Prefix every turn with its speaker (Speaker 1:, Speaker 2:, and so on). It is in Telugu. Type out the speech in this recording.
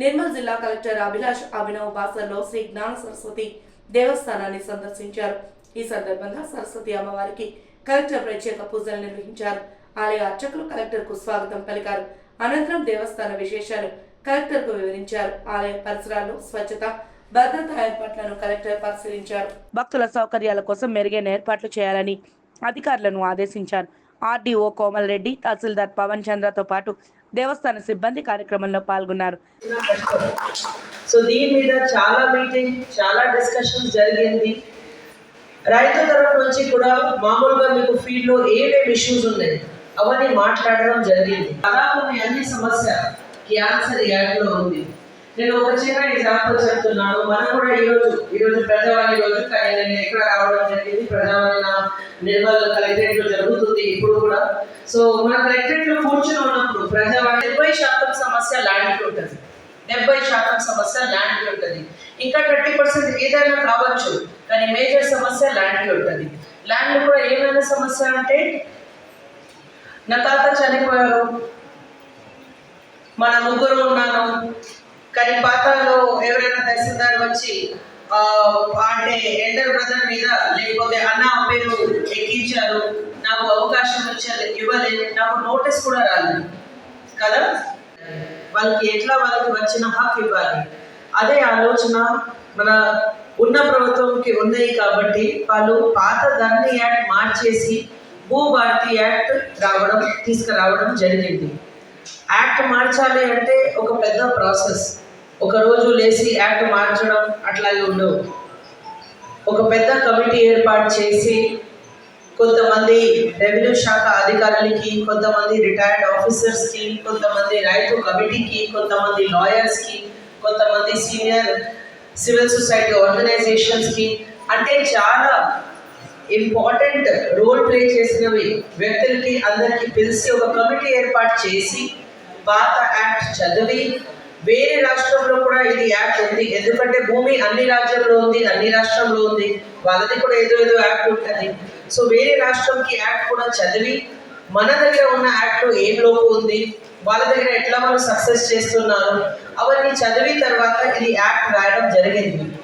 Speaker 1: నిర్మల్ జిల్లా కలెక్టర్ అభిలాష్ అభినవ్ బాసర్లో శ్రీ జ్ఞాన సరస్వతి దేవస్థానాన్ని సందర్శించారు. ఈ సందర్భంగా సరస్వతి అమ్మవారికి కలెక్టర్ ప్రత్యేక పూజలు నిర్వహించారు. ఆలయ అర్చకులు కలెక్టర్కు స్వాగతం పలికారు. అనంతరం దేవస్థాన విశేషాలు కలెక్టర్కు వివరించారు. ఆలయ పరిసరాల్లో స్వచ్ఛత భద్రతా ఏర్పాట్లను కలెక్టర్ పరిశీలించారు. భక్తుల సౌకర్యాల కోసం మెరుగైన ఏర్పాట్లు చేయాలని అధికారులను ఆదేశించారు. ఆర్డీఓ కోమల్ రెడ్డి తహసీల్దార్ పవన్ చంద్రతో పాటు దేవస్థాన సిబ్బంది కార్యక్రమంలో పాల్గొన్నారు.
Speaker 2: సో దీని మీద చాలా మీటింగ్ చాలా డిస్కషన్స్ జరిగింది. రైతు తరఫు నుంచి కూడా మామూలుగా మీకు ఫీల్డ్లో ఏమేమి ఇష్యూస్ ఉన్నాయి అవన్నీ మాట్లాడడం జరిగింది. దాదాపు మీ అన్ని సమస్య క్యాన్సర్ యాడ్లో ఉంది. నేను ఒక చిన్న ఎగ్జాంపుల్ చెప్తున్నాను. మనం కూడా ఈరోజు ఈరోజు ప్రజావాణి రోజు కానీ నేను ఎక్కడ రావడం జరిగింది ప్రజావాణి నిర్మల్ కలెక్టరేట్లో జరుగుతుంది ఇప్పుడు కూడా. సో మన కలెక్టరేట్లో కూర్చుని ఉన్నప్పుడు ప్రజావాణి డెబ్బై శాతం సమస్య ల్యాండ్ ఉంటుంది. డెబ్బై శాతం సమస్య ల్యాండ్కి ఉంటుంది. ఇంకా ట్వంటీ పర్సెంట్ ఏదైనా కావచ్చు కానీ మేజర్ సమస్య ల్యాండ్కి ఉంటుంది. ల్యాండ్ కూడా ఏమైనా సమస్య అంటే నా తాత చనిపోయారు మన ముగ్గురు ఉన్నాను కానీ పాతాలో ఎవరైనా తహసీల్దార్ వచ్చి అంటే ఎల్డర్ బ్రదర్ మీద లేకపోతే అన్న పేరు ఎక్కించారు నాకు అవకాశం వచ్చారు ఇవ్వలేదు నాకు నోటీస్ కూడా రాలేదు. కదా? వాళ్ళకి ఎట్లా వాళ్ళకి వచ్చిన హక్కు ఇవ్వాలి? అదే ఆలోచన మన ఉన్న ప్రభుత్వంకి ఉన్నాయి కాబట్టి వాళ్ళు పాత ధరణి యాక్ట్ మార్చేసి భూభారతి యాక్ట్ రావడం తీసుకురావడం జరిగింది. యాక్ట్ మార్చాలి అంటే ఒక పెద్ద ప్రాసెస్. ఒక రోజు లేచి యాక్ట్ మార్చడం అట్లాగే ఉండవు. ఒక పెద్ద కమిటీ ఏర్పాటు చేసి కొంతమంది రెవెన్యూ శాఖ అధికారులకి కొంతమంది రిటైర్డ్ ఆఫీసర్స్కి కొంతమంది రైతు కమిటీకి కొంతమంది లాయర్స్కి కొంతమంది సీనియర్ సివిల్ సొసైటీ ఆర్గనైజేషన్స్కి అంటే చాలా ఇంపార్టెంట్ రోల్ ప్లే చేసినవి వ్యక్తులకి అందరికీ పిలిచి ఒక కమిటీ ఏర్పాటు చేసి పాత యాక్ట్ చదివి వేరే రాష్ట్రంలో కూడా ఇది యాక్ట్ ఉంది. ఎందుకంటే భూమి అన్ని రాజ్యంలో ఉంది అన్ని రాష్ట్రంలో ఉంది. వాళ్ళది కూడా ఏదో ఏదో యాక్ట్ ఉంటుంది. సో వేరే రాష్ట్రంకి యాక్ట్ కూడా చదివి మన దగ్గర ఉన్న యాక్ట్లో ఏం లోపు ఉంది? వాళ్ళ దగ్గర ఎట్లా వాళ్ళు సక్సెస్ చేస్తున్నారు? అవన్నీ చదివిన తర్వాత ఇది యాక్ట్ రాయడం జరిగింది.